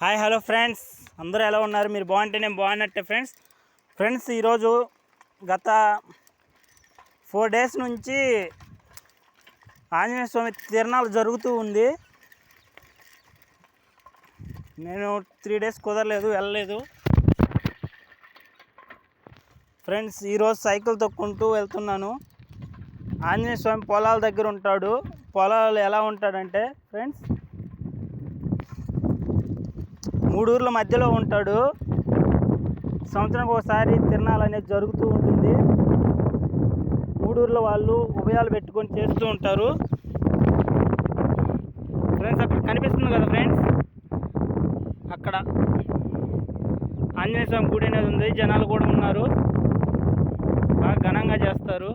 Hi hello friends. అందరూ ఎలా ఉన్నారు? మీరు బాగుంటే నేను బాగున్నట్టే ఫ్రెండ్స్. ఫ్రెండ్స్ ఈరోజు గత ఫోర్ డేస్ నుంచి ఆంజనేయ స్వామి తిరణాలు జరుగుతూ ఉంది. నేను త్రీ డేస్ కుదరలేదు వెళ్ళలేదు. ఫ్రెండ్స్ ఈరోజు సైకిల్ తొక్కుంటూ వెళ్తున్నాను. ఆంజనేయ స్వామి పొలాల దగ్గర ఉంటాడు. పొలాలు ఎలా ఉంటాడంటే ఫ్రెండ్స్ మూడు ఊర్ల మధ్యలో ఉంటాడు. సంవత్సరానికి ఒకసారి తిరణాలు అనేది జరుగుతూ ఉంటుంది. మూడు ఊర్ల వాళ్ళు ఉభయాలు పెట్టుకొని చేస్తూ ఉంటారు. ఫ్రెండ్స్ అక్కడ కనిపిస్తుంది కదా ఫ్రెండ్స్? అక్కడ ఆంజనేయ స్వామి గుడి అనేది ఉంది. జనాలు కూడా ఉన్నారు. బాగా ఘనంగా చేస్తారు.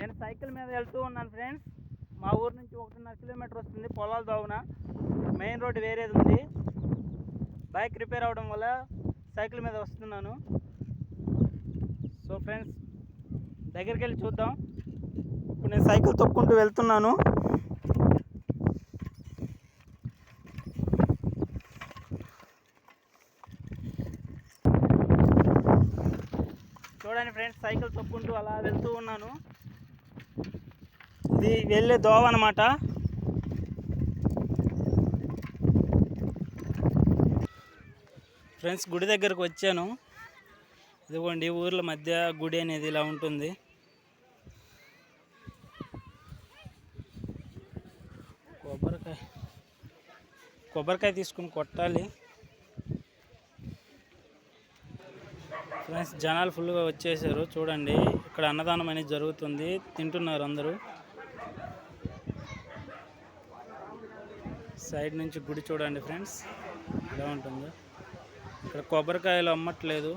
నేను సైకిల్ మీద వెళ్తూ ఉన్నాను ఫ్రెండ్స్. మా ఊరు నుంచి ఒకటిన్నర కిలోమీటర్ వస్తుంది పొలాల దోవన. మెయిన్ రోడ్ వేరేది ఉంది. బైక్ రిపేర్ అవడం వల్ల సైకిల్ మీద వస్తున్నాను. సో ఫ్రెండ్స్ దగ్గరికి వెళ్ళి చూద్దాం. ఇప్పుడు నేను సైకిల్ తొక్కుంటూ వెళ్తున్నాను. చూడండి ఫ్రెండ్స్ సైకిల్ తొక్కుంటూ అలా వెళ్తూ ఉన్నాను. ఇది వెళ్ళే దోవ అనమాట ఫ్రెండ్స్ గుడి దగ్గరకు వచ్చాను. ఇదిగోండి ఊర్ల మధ్య గుడి అనేది ఇలా ఉంటుంది. కొబ్బరికాయ కొబ్బరికాయ తీసుకుని కొట్టాలి. ఫ్రెండ్స్ జనాలు ఫుల్గా వచ్చేసారు. చూడండి ఇక్కడ అన్నదానం అనేది జరుగుతుంది. తింటున్నారు అందరూ. సైడ్ నుంచి గుడి చూడండి ఫ్రెండ్స్. ఎలా ఉంటుందో. ఇక్కడ కొబ్బరికాయలు అమ్మట్లేదు.